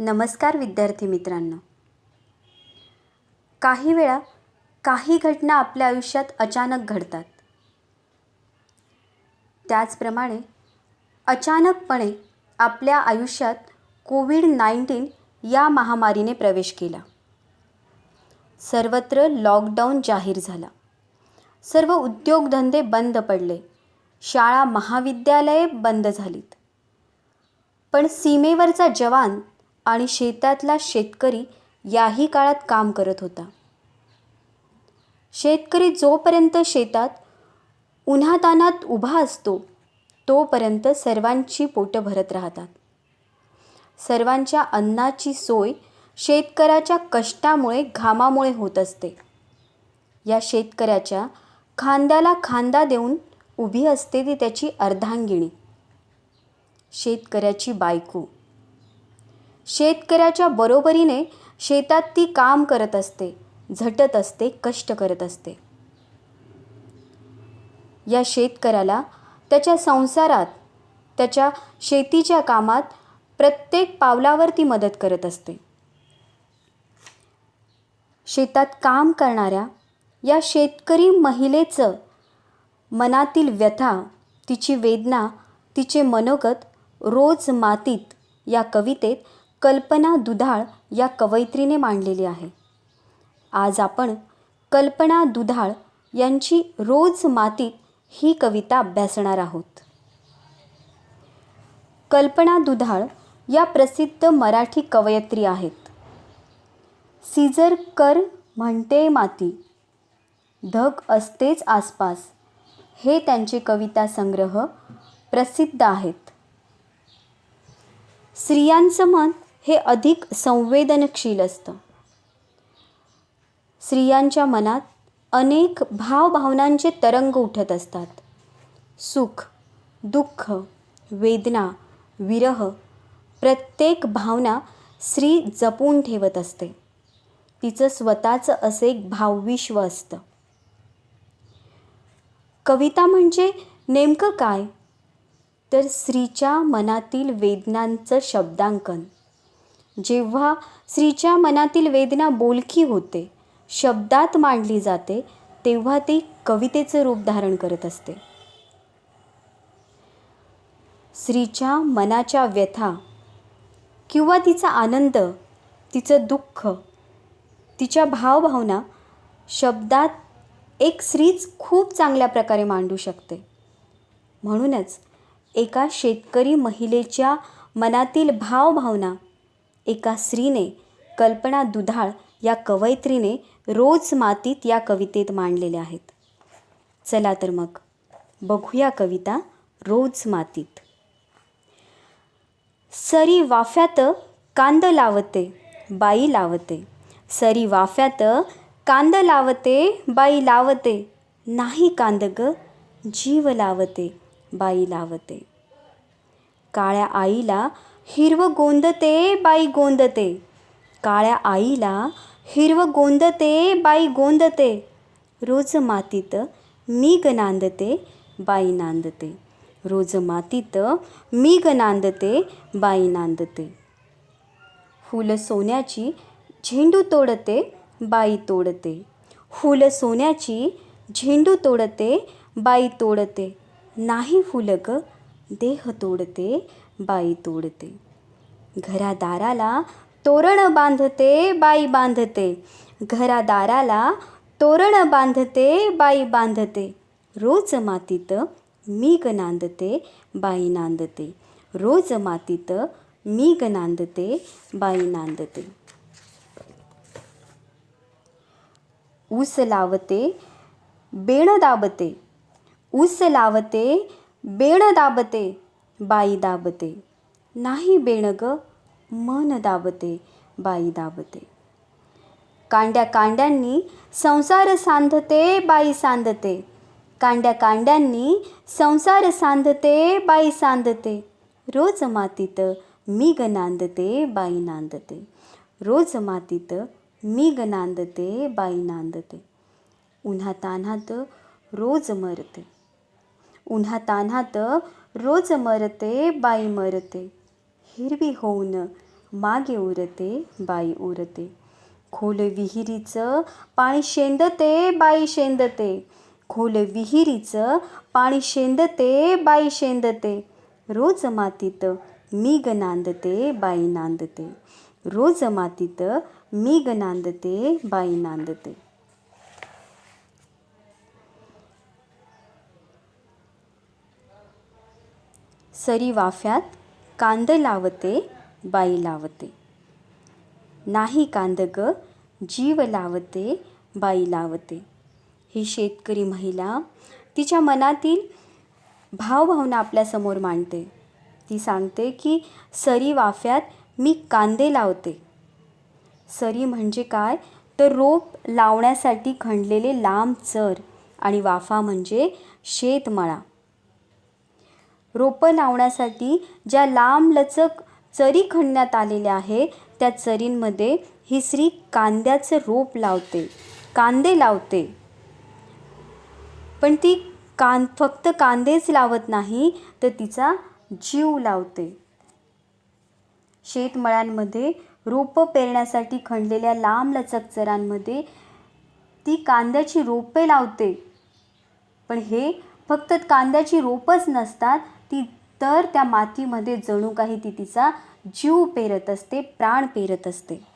नमस्कार विद्यार्थी मित्रांनो. काही वेळा काही घटना आपल्या आयुष्यात अचानक घडतात. त्याचप्रमाणे अचानकपणे आपल्या आयुष्यात कोविड नाईन्टीन या महामारीने प्रवेश केला. सर्वत्र लॉकडाऊन जाहीर झाला. सर्व उद्योगधंदे बंद पडले. शाळा महाविद्यालये बंद झालीत. पण सीमेवरचा जवान आणि शेतातला शेतकरी याही काळात काम करत होता. शेतकरी जोपर्यंत शेतात उन्हातानात उभा असतो तोपर्यंत सर्वांची पोटं भरत राहतात. सर्वांच्या अन्नाची सोय शेतकऱ्याच्या कष्टामुळे घामामुळे होत असते. या शेतकऱ्याच्या खांद्याला खांदा देऊन उभी असते ती त्याची अर्धांगिणी. शेतकऱ्याची बायको. शेतकऱ्याच्या बरोबरीने शेतात ती काम करत असते झटत असते कष्ट करत असते. या शेतकऱ्याला त्याच्या संसारात त्याच्या शेतीच्या कामात प्रत्येक पावलावर ती मदत करत असते. शेतात काम करणाऱ्या या शेतकरी महिलेचं मनातील व्यथा तिची वेदना तिचे मनोगत रोज मातीत या कवितेत कल्पना दुधाळ या कवयित्रीने मांडलेली आहे. आज आपण कल्पना दुधाळ यांची रोज मातीत ही कविता अभ्यासणार आहोत. कल्पना दुधाळ या प्रसिद्ध मराठी कवयित्री आहेत. सीजर कर म्हणते माती धग असतेच आसपास हे त्यांचे कविता संग्रह प्रसिद्ध आहेत. स्त्रियांचं मन हे अधिक संवेदनशील असतं. स्त्रियांच्या मनात अनेक भावभावनांचे तरंग उठत असतात. सुख दुःख वेदना विरह प्रत्येक भावना स्त्री जपून ठेवत असते. तिचं स्वतःचं असे एक भावविश्व असतं. कविता म्हणजे नेमकं काय? तर स्त्रीच्या मनातील वेदनांचं शब्दांकन. जेव्हा स्त्रीच्या मनातील वेदना बोलकी होते शब्दात मांडली जाते तेव्हा ती कवितेचं रूप धारण करत असते. स्त्रीच्या मनाच्या व्यथा किंवा तिचा आनंद तिचं दुःख तिच्या भावभावना शब्दात एक स्त्रीच खूप चांगल्या प्रकारे मांडू शकते. म्हणूनच एका शेतकरी महिलेच्या मनातील भावभावना एका स्त्रीने कल्पना दुधाळ या कवयित्रीने रोज मातीत या कवितेत मांडलेल्या आहेत. चला तर मग बघूया कविता रोज मातीत. सरी वाफ्यात कांद लावते बाई लावते. सरी वाफ्यात कांद लावते बाई लावते. नाही कांद ग जीव लावते बाई लावते. काळ्या आईला हिरवं गोंदते बाई गोंदते. काळ्या आईला हिरवं गोंदते बाई गोंदते. रोज मातीत मी ग नांदते बाई नांदते. रोज मातीत मी ग नांदते बाई नांदते. फुलं सोन्याची झेंडू तोडते बाई तोडते. फुलं सोन्याची झेंडू तोडते बाई तोडते. नाही फुलं ग देह तोडते बाई तोडते. घरादाराला तोरण बांधते बाई बांधते. घरादाराला तोरण बांधते बाई बांधते. रोज मातीत मीग नांदते बाई नांदते. रोज मातीत मीग नांदते बाई नांदते. ऊस लावते बेण दाबते. ऊस लावते बेण दाबते. बाई दाबते. नाही बेण ग मन दाबते बाई दाबते. कांड्या कांड्यांनी संसार सांधते बाई सांधते. कांड्या कांड्यांनी संसार सांधते बाई सांधते. रोज मातीत मी ग नांदते बाई नांदते. रोज मातीत मी ग नांदते बाई नांदते. उन्हातान्हात रोज मरते. उन्हातान्हात रोज मरते बाई मरते. हिरवी होऊन मागे उरते बाई उरते. खोल विहिरीचं पाणी शेंदते बाई शेंदते. खोल विहिरीचं पाणी शेंदते बाई शेंदते. रोज मातीत मीग नांदते बाई नांदते. रोज मातीत मीग नांदते बाई नांदते. सरी वाफ्यात कांद लावते बाई लावते. नाही कांद ग जीव लावते बाई लावते. ही शेतकरी महिला तिच्या मनातील भावभावना आपल्यासमोर मांडते. ती सांगते की सरी वाफ्यात मी कांदे लावते. सरी म्हणजे काय? तर रोप लावण्यासाठी खणलेले लांब चर आणि वाफा म्हणजे शेतमळा. रोपं लावण्यासाठी ज्या लांबलचक चरी खणण्यात आलेल्या आहे त्या चरींमध्ये ही स्त्री कांद्याचं रोप लावते कांदे लावते. पण ती कां फक्त कांदेच लावत नाही तर तिचा जीव लावते. शेतमळ्यांमध्ये रोपं पेरण्यासाठी खणलेल्या लांबलचक चरांमध्ये ती कांद्याची रोपे लावते. पण हे फक्त कांद्याची रोपच नसतात ती तर त्या मातीमध्ये जणू काही ती तिचा जीव पेरत असते प्राण पेरत असते.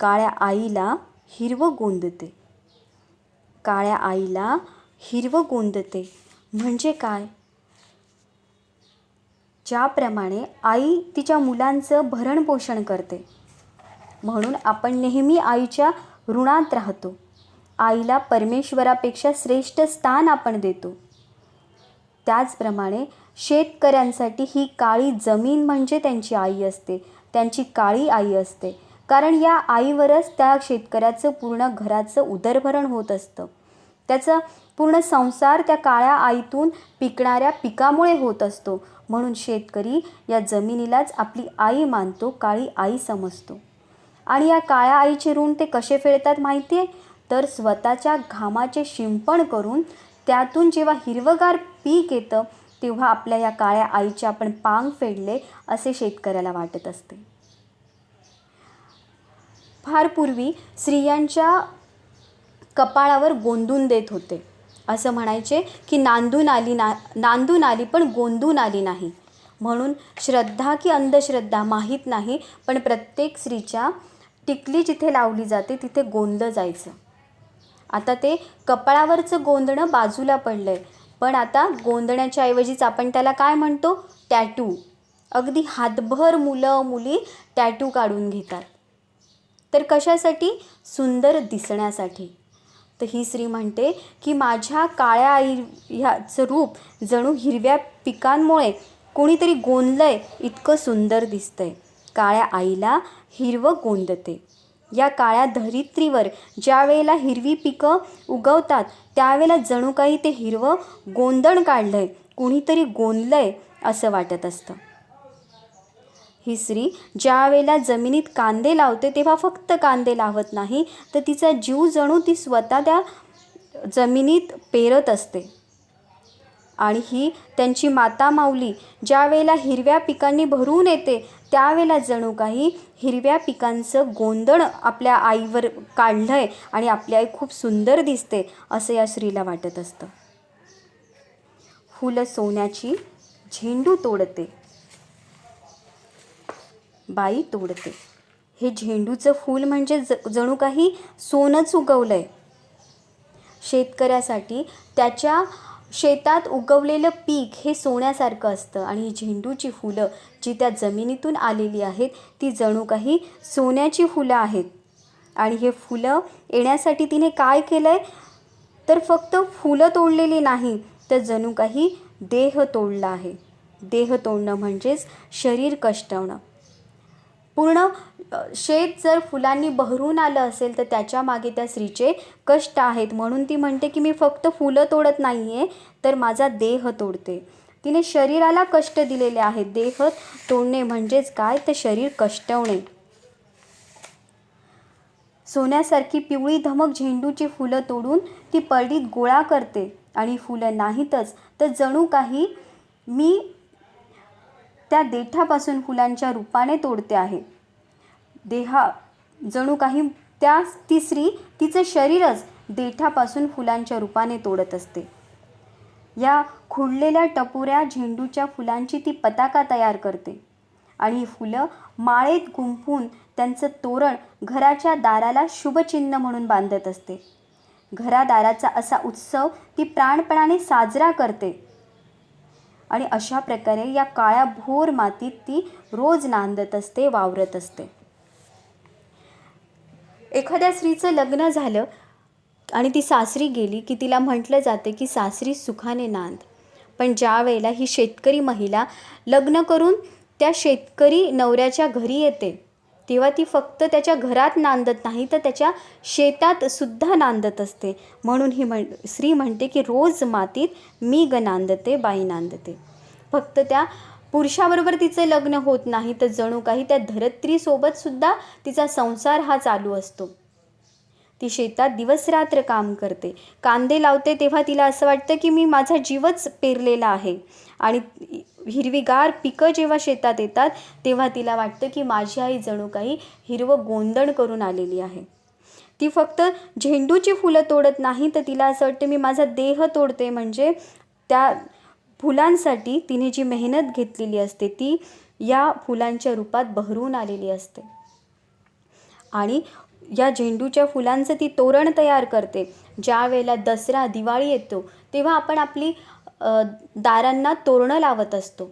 काळ्या आईला हिरवं गोंदते. काळ्या आईला हिरवं गोंदते. म्हणजे काय? ज्याप्रमाणे आई तिच्या मुलांचं भरणपोषण करते. म्हणून आपण नेहमी आईच्या ऋणात राहतो. आईला परमेश्वरापेक्षा श्रेष्ठ स्थान आपण देतो. त्याचप्रमाणे शेतकऱ्यांसाठी ही काळी जमीन म्हणजे त्यांची आई असते त्यांची काळी आई असते. कारण या आईवरच त्या शेतकऱ्याचं पूर्ण घराचं उदरभरण होत असतं. त्याचा पूर्ण संसार त्या काळ्या आईतून पिकणाऱ्या पिकामुळे होत असतो. म्हणून शेतकरी या जमिनीलाच आपली आई मानतो काळी आई समजतो. आणि या काळ्या आईचे ऋण ते कसे फेडतात माहिती आहे तर स्वतःच्या घामाचे शिंपण करून त्यातून जेव्हा हिरवगार पीक येतं तेव्हा आपल्या या काळ्या आईचे आपण पांग फेडले असे शेतकऱ्याला वाटत असते. फार पूर्वी स्त्रियांच्या कपाळावर गोंदून देत होते. असं म्हणायचे की नांदून आली ना नांदून आली पण गोंदून आली नाही. म्हणून श्रद्धा की अंधश्रद्धा माहीत नाही पण प्रत्येक स्त्रीच्या टिकली जिथे लावली जाते तिथे गोंदलं जायचं. आता ते कपाळावरचं गोंदणं बाजूला पडलं आहे पण आता गोंदण्याच्या ऐवजीच आपण त्याला काय म्हणतो? टॅटू अगदी हातभर मुलं मुली टॅटू काढून घेतात. तर कशासाठी? सुंदर दिसण्यासाठी. तर ही स्त्री म्हणते की माझ्या काळ्या आई ह्याचं रूप जणू हिरव्या पिकांमुळे कोणीतरी गोंदलंय इतकं सुंदर दिसतंय. काळ्या आईला हिरवं गोंदते. या काळ्या धरित्रीवर ज्या वेळेला हिरवी पिकं उगवतात त्यावेळेला जणू काही ते हिरवं गोंधण काढलं आहे कुणीतरी गोंदलं आहे असं वाटत असतं. ही स्त्री ज्या वेळेला जमिनीत कांदे लावते तेव्हा फक्त कांदे लावत नाही तर तिचा जीव जणू ती स्वतः त्या जमिनीत पेरत असते. आणि ही त्यांची माता माऊली ज्यावेळेला हिरव्या पिकांनी भरून येते त्यावेळेला जणू काही हिरव्या पिकांचं गोंधळ आपल्या आईवर काढलं आहे आणि आपली आई खूप सुंदर दिसते असं या स्त्रीला वाटत असतं. फुलं सोन्याची झेंडू तोडते. बाई तोडते. हे झेंडूचं फूल म्हणजे ज जणू काही सोनंच उगवलं आहे शेतकऱ्यासाठी त्याच्या शेतात उगवलेलं पीक हे सोन्यासारखं असतं आणि ही झेंडूची फुलं जी त्या जमिनीतून आलेली आहेत ती जणू काही सोन्याची फुलं आहेत. आणि हे फुलं येण्यासाठी तिने काय केलं आहे तर फक्त फुलं तोडलेली नाही तर जणू काही देह तोडला आहे. देह तोडणं म्हणजेच शरीर कष्टवणं. पूर्ण शेत जर फुलांनी बहरून आलं असेल तर त्याच्यामागे त्या स्त्रीचे कष्ट आहेत. म्हणून ती म्हणते की मी फक्त फुलं तोडत नाही आहे तर माझा देह तोडते. तिने शरीराला कष्ट दिलेले आहेत. देह तोडणे म्हणजेच काय? तर शरीर कष्टवणे. सोन्यासारखी पिवळी धमक झेंडूची फुलं तोडून ती पडीत गोळा करते. आणि फुलं नाहीतच तर जणू काही मी त्या देठापासून फुलांच्या रूपाने तोडते आहे. देहा जणू काही त्या ती स्त्री तिचं शरीरच देठापासून फुलांच्या रूपाने तोडत असते. या खुडलेल्या टपुऱ्या झेंडूच्या फुलांची ती पताका तयार करते. आणि ही फुलं माळेत गुंफून त्यांचं तोरण घराच्या दाराला शुभचिन्ह म्हणून बांधत असते. घरादाराचा असा उत्सव ती प्राणपणाने साजरा करते. आणि अशा प्रकारे या काळ्या भोर मातीत ती रोज नांदत असते वावरत असते. एखाद्या स्त्रीचं लग्न झालं आणि ती सासरी गेली की तिला म्हटलं जाते की सासरी सुखाने नांद. पण ज्या वेळेला ही शेतकरी महिला लग्न करून त्या शेतकरी नवऱ्याच्या घरी येते तेव्हा ती फक्त त्याच्या घरात नांदत नाही तर त्याच्या शेतात सुद्धा नांदत असते. म्हणून ही म्हण स्त्री म्हणते की रोज मातीत मी ग नांदते बाई नांदते. फक्त त्या पुरुषाबरोबर तिचं लग्न होत नाही तर जणू काही त्या धरत्रीसोबत सुद्धा तिचा संसार हा चालू असतो. ती शेतात दिवसरात्र काम करते. कांदे लावते तेव्हा तिला असं वाटतं की मी माझा जीवच पेरलेला आहे. आणि हिरवीगार पिकं जेव्हा शेतात येतात तेव्हा तिला वाटतं की माझी आई जणू काही हिरवं गोंधण करून आलेली आहे. ती फक्त झेंडूची फुलं तोडत नाही तर तिला असं वाटतं मी माझा देह तोडते. म्हणजे त्या फुलांसाठी तिने जी मेहनत घेतलेली असते ती या फुलांच्या रूपात बहरून आलेली असते. आणि या झेंडूच्या फुलांचं ती तोरण तयार करते. ज्या वेळेला दसरा दिवाळी येतो तेव्हा आपण आपली दारांना तोरणं लावत असतो.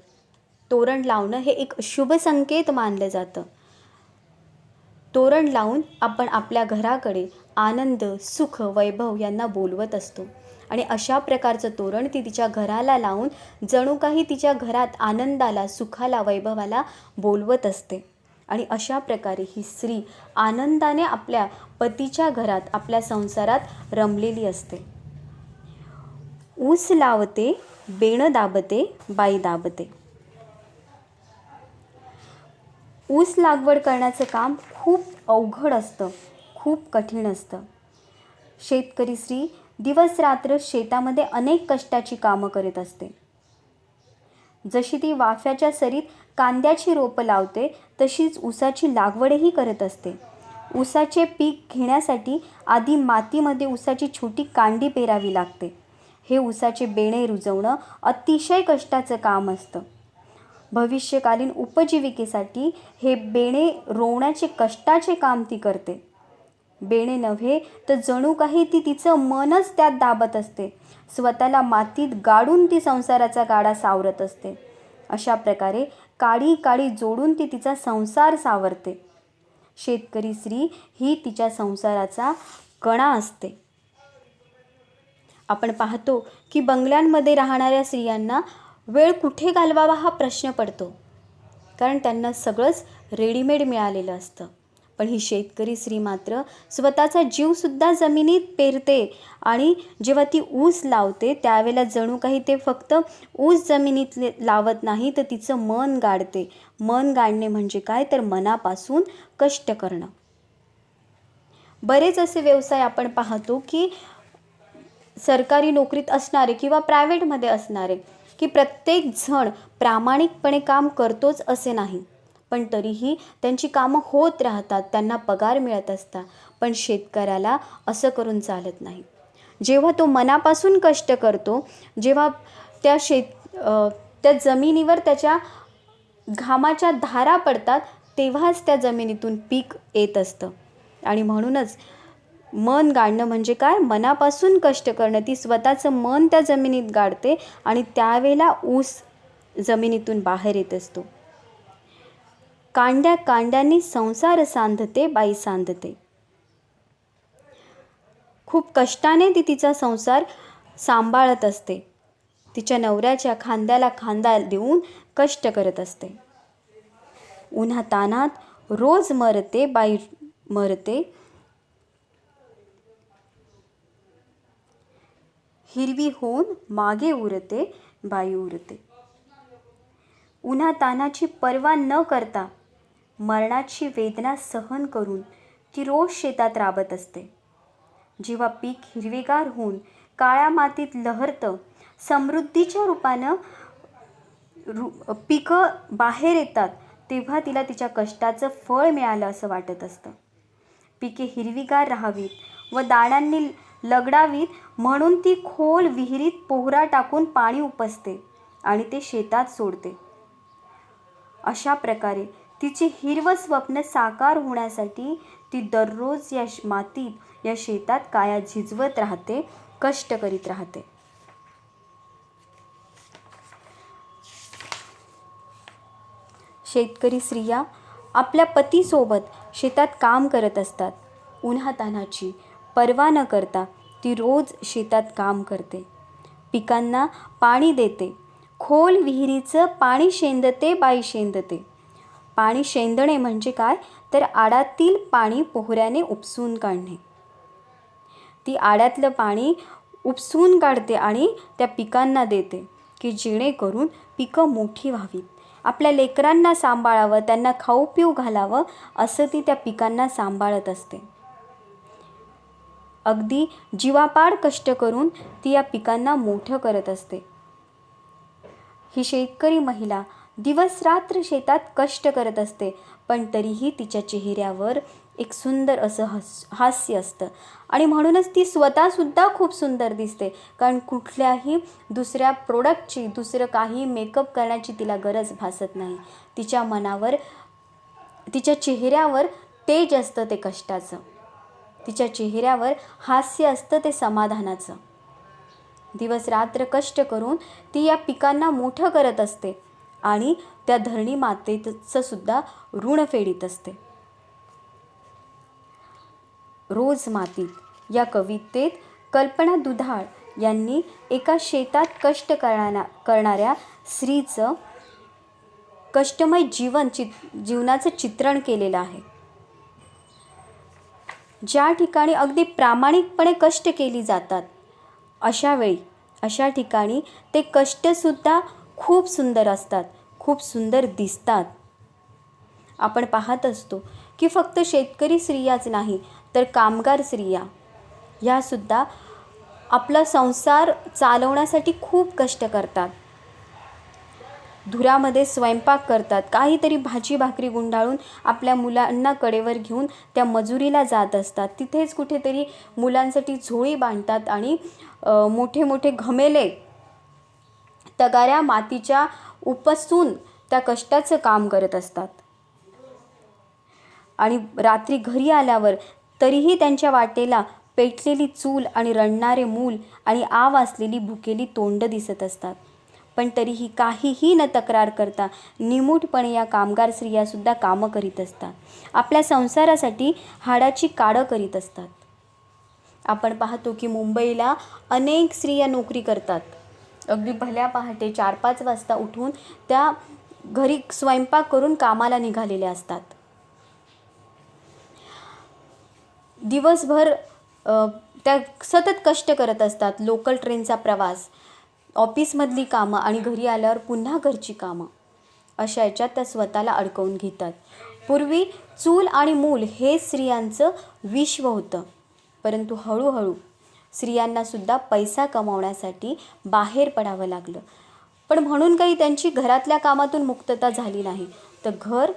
तोरण लावणं हे एक शुभ संकेत मानलं जातं. तोरण लावून आपण आपल्या घराकडे आनंद सुख वैभव यांना बोलवत असतो. आणि अशा प्रकारचं तोरण ती तिच्या घराला लावून जणू काही तिच्या घरात आनंदाला सुखाला वैभवाला बोलवत असते. आणि अशा प्रकारे ही स्त्री आनंदाने आपल्या पतीच्या घरात आपल्या संसारात रमलेली असते. ऊस लावते बेणं दाबते बाई दाबते. ऊस लागवड करण्याचं काम खूप अवघड असतं खूप कठीण असतं. शेतकरी स्त्री दिवस रात्र शेतामध्ये अनेक कष्टाची कामं करीत असते. जशी ती वाफ्याच्या सरीत कांद्याची रोपं लावते तशीच ऊसाची लागवडही करत असते. ऊसाचे पीक घेण्यासाठी आधी मातीमध्ये ऊसाची छोटी कांडी पेरावी लागते. हे ऊसाचे बेणे रुजवणं अतिशय कष्टाचं काम असतं. भविष्यकालीन उपजीविकेसाठी हे बेणे रोवण्याचे कष्टाचे काम ती करते. बेणे नव्हे तर जणू काही ती तिचं मनच त्यात दाबत असते. स्वतःला मातीत गाडून ती संसाराचा गाडा सावरत असते. अशा प्रकारे काळी काळी जोडून ती तिचा संसार सावरते. शेतकरी स्त्री ही तिच्या संसाराचा कणा असते. आपण पाहतो की बंगल्यांमध्ये राहणाऱ्या स्त्रियांना वेळ कुठे घालवावा हा प्रश्न पडतो. कारण त्यांना सगळंच रेडीमेड मिळालेलं असतं. पण ही शेतकरी स्त्री मात्र स्वतःचा जीवसुद्धा जमिनीत पेरते आणि जेव्हा ती ऊस लावते त्यावेळेला जणू काही ते फक्त ऊस जमिनीत लावत नाही तर तिचं मन गाडते. मन गाडणे म्हणजे काय? तर मनापासून कष्ट करणं. बरेच असे व्यवसाय आपण पाहतो की सरकारी नोकरीत असणारे किंवा प्रायव्हेटमध्ये असणारे की प्रत्येक जण प्रामाणिकपणे काम करतोच असे नाही. पण तरीही त्यांची कामं होत राहतात त्यांना पगार मिळत असतात पण शेतकऱ्याला असं करून चालत नाही. जेव्हा तो मनापासून कष्ट करतो जेव्हा त्या शेत त्या जमिनीवर त्याच्या घामाच्या धारा पडतात तेव्हाच त्या जमिनीतून पीक येत असतं. आणि म्हणूनच मन गाडणं म्हणजे काय? मनापासून कष्ट करणं. ती स्वतःचं मन त्या जमिनीत गाडते आणि त्यावेळेला ऊस जमिनीतून बाहेर येत असतो. कांड्या कांड्यांनी संसार सांधते बाई सांधते. खूप कष्टाने ती तिचा संसार सांभाळत असते. तिच्या नवऱ्याच्या खांद्याला खांदा देऊन कष्ट करत असते. उन्हा तानात रोज मरते बाई मरते. हिरवी होऊन मागे उरते बाई उरते. उन्हा तानाची पर्वा न करता मरणाची वेदना सहन करून ती रोज शेतात राबत असते. जेव्हा पीक हिरवेगार होऊन काळ्या मातीत लहरतं समृद्धीच्या रूपानं रु पिकं बाहेर येतात तेव्हा तिला तिच्या कष्टाचं फळ मिळालं असं वाटत असतं. पिके हिरवीगार राहावीत व दाण्यांनी लगडावीत म्हणून ती खोल विहिरीत पोहरा टाकून पाणी उपसते आणि ते शेतात सोडते. अशा प्रकारे तिची हिरवं स्वप्न साकार होण्यासाठी ती दररोज या मातीत या शेतात काया झिजवत राहते कष्ट करीत राहते. शेतकरी स्त्रिया आपल्या पतीसोबत शेतात काम करत असतात. उन्हातान्हाची पर्वा न करता ती रोज शेतात काम करते. पिकांना पाणी देते. खोल विहिरीचं पाणी शेंदते बाई शेंदते. पाणी शेंदणे म्हणजे काय? तर आडातील पाणी पोहऱ्याने उपसून काढणे. ती आड्यातलं पाणी उपसून काढते आणि त्या पिकांना देते की जेणेकरून पिकं मोठी व्हावीत. आपल्या लेकरांना सांभाळावं त्यांना खाऊ पिऊ घालावं असं ती त्या पिकांना सांभाळत असते. अगदी जीवापाड कष्ट करून ती या पिकांना मोठं करत असते. ही शेतकरी महिला दिवस रात्र शेतात कष्ट करत असते पण तरीही तिच्या चेहऱ्यावर एक सुंदर असं हस हास्य असतं. आणि म्हणूनच ती स्वतःसुद्धा खूप सुंदर दिसते कारण कुठल्याही दुसऱ्या प्रोडक्टची दुसरं काही मेकअप करण्याची तिला गरज भासत नाही. तिच्या मनावर तिच्या चेहऱ्यावर तेज असतं ते कष्टाचं. तिच्या चेहऱ्यावर हास्य असतं ते समाधानाचं. दिवस रात्र कष्ट करून ती या पिकांना मोठं करत असते. आणि त्या धरणी मातेचं सुद्धा ऋण फेडीत असते. रोज मातीत या कवितेत कल्पना दुधाळ यांनी एका शेतात कष्ट करणाऱ्या करणाऱ्या स्त्रीचं कष्टमय जीवन चित जीवनाचं चित्रण केलेलं आहे. ज्या ठिकाणी अगदी प्रामाणिकपणे कष्ट केली जातात अशावेळी अशा ठिकाणी ते कष्टसुद्धा खूप सुंदर असतात खूप सुंदर दिसतात. आपण पाहत असतो की फक्त शेतकरी स्त्रियाच नाही तर कामगार स्त्रिया. ह्यासुद्धा आपला संसार चालवण्यासाठी खूप कष्ट करतात. धुरामध्ये स्वयंपाक करतात काहीतरी भाजी भाकरी गुंडाळून आपल्या मुलांना कडेवर घेऊन त्या मजुरीला जात असतात. तिथेच कुठेतरी मुलांसाठी झोळी बांधतात आणि मोठे मोठे घमेले तगाऱ्या मातीच्या उपसून त्या कष्टाचं काम करत असतात. आणि रात्री घरी आल्यावर तरीही त्यांच्या वाटेला पेटलेली चूल आणि रडणारे मूल आणि आव असलेली भुकेली तोंड दिसत असतात. पण तरीही काहीही न तक्रार करता निमूटपणे या कामगार स्त्रियासुद्धा कामं करीत असतात. आपल्या संसारासाठी हाडाची काडं करीत असतात. आपण पाहतो की मुंबईला अनेक स्त्रिया नोकरी करतात. अगदी भल्या पहाटे चार पाच वाजता उठून त्या घरी स्वयंपाक करून कामाला निघालेल्या असतात. दिवसभर त्या सतत कष्ट करत असतात. लोकल ट्रेनचा प्रवास ऑफिसमधली कामं आणि घरी आल्यावर पुन्हा घरची कामं अशा याच्यात त्या स्वतःला अडकवून घेतात. पूर्वी चूल आणि मूल हे स्त्रियांचं विश्व होतं. परंतु हळूहळू स्त्रियांनासुद्धा पैसा कमावण्यासाठी बाहेर पडावं लागलं. पण म्हणून काही त्यांची घरातल्या कामातून मुक्तता झाली नाही. तर घर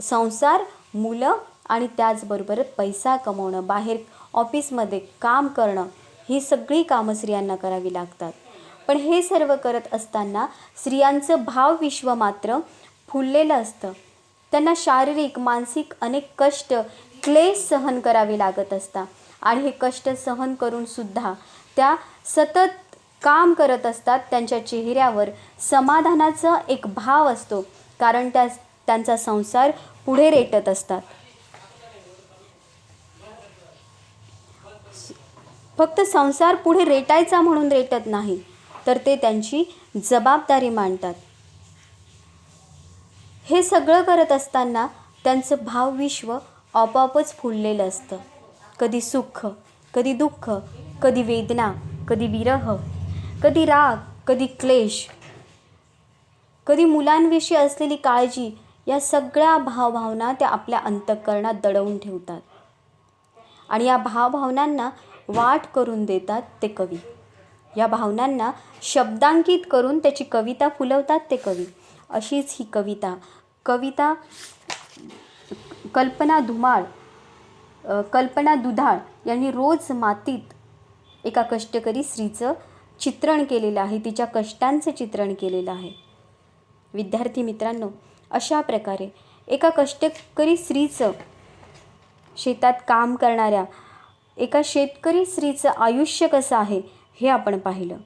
संसार मुलं आणि त्याचबरोबर पैसा कमवणं बाहेर ऑफिसमध्ये काम करणं ही सगळी कामं स्त्रियांना करावी लागतात. पण हे सर्व करत असताना स्त्रियांचं भावविश्व मात्र फुललेलं असतं. त्यांना शारीरिक मानसिक अनेक कष्ट क्लेश सहन करावे लागत असतात. आणि हे कष्ट सहन करून सुद्धा त्या सतत काम करत असतात त्यांच्या चेहऱ्यावर समाधानाचा एक भाव असतो. कारण त्या त्यांचा संसार पुढे रेटत असतात. फक्त संसार पुढे रेटायचा म्हणून रेटत नाही तर ते त्यांची जबाबदारी मांडतात. हे सगळं करत असताना त्यांचं भावविश्व आपोआपच फुललेलं असतं. कधी सुख कधी दुःख कधी वेदना कधी विरह कधी राग कधी क्लेश. कधी मुलांविषयी असलेली काळजी या सगळ्या भावभावना त्या आपल्या अंतःकरणात दडवून ठेवतात. आणि या भावभावनांना वाट करून देतात ते कवी. या भावनांना शब्दांकित करून त्याची कविता फुलवतात ते कवी. अशीच ही कविता. कविता कल्पना धुमाळ कल्पना दुधाळ यांनी रोज मातीत एका कष्टकरी स्त्रीचं चित्रण केलेलं आहे. तिच्या कष्टांचं चित्रण केलेलं आहे. विद्यार्थी मित्रांनो अशा प्रकारे एका कष्टकरी स्त्रीचं शेतात काम करणाऱ्या एका शेतकरी स्त्रीचं आयुष्य कसं आहे हे आपण पाहिलं.